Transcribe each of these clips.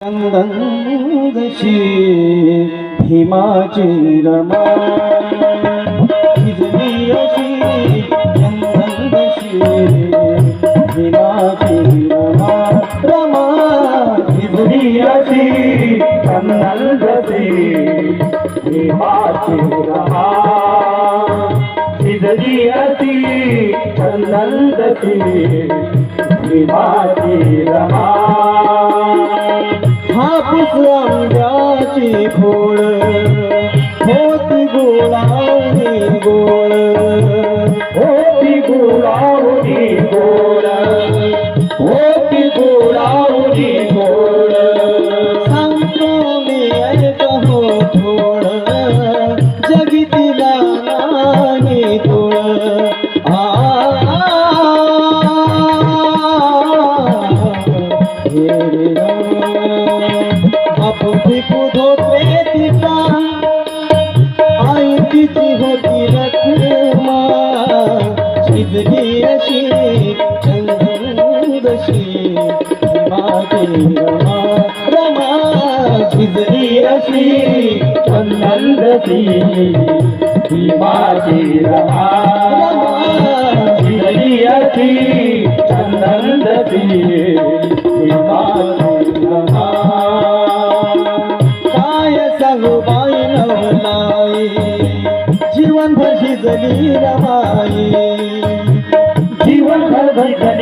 నందందశి హిమాచీ రమా హిజనీయశి నందందశి హిమాచీ రమా రమా హిజనీయశి నందందశి హిమాచీ రమా హిజనీయశి రమా आंब्याची खोळ. होती गोळावणी गोळ. होती गोलावली गोळ. होती गोलावली गोळ. सांगतो मी ऐक हो थोड. जगितीला नाही तोड आ. अशी चंदनदशी माझी रमा रमा शिजली अशी चंदनदशी भीमाची रमा भिजली अशी.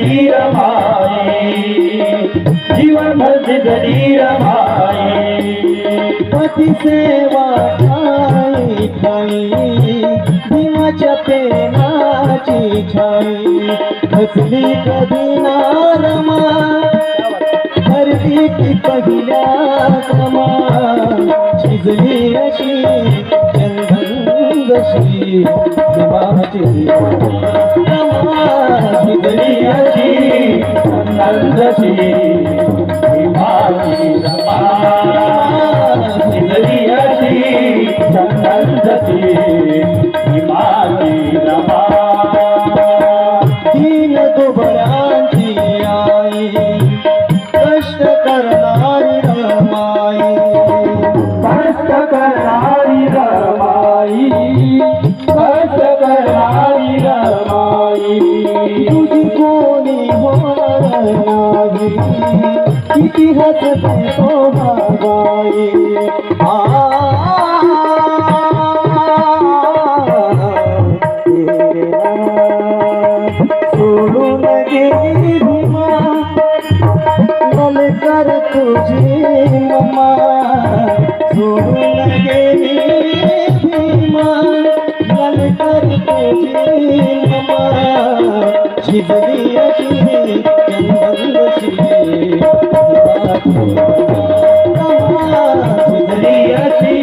भजली रमाई जीवन भर भजली रमाई पति सेवा ठाई ठाई भीमाच्या प्रेमाची छाई। हसली कधी नारमा? हरली चंदन जशी भीमाची रमा शिजली अशी चंदनदशी भीमाची रमा भिजली अशी चंदनदशी किती हसते तो बाई आ सोडून गेली भीमा मल कर तुझी ममा सोडून गेली भीमा मल कर तुझी ममा शिजली अशी भिजली अशी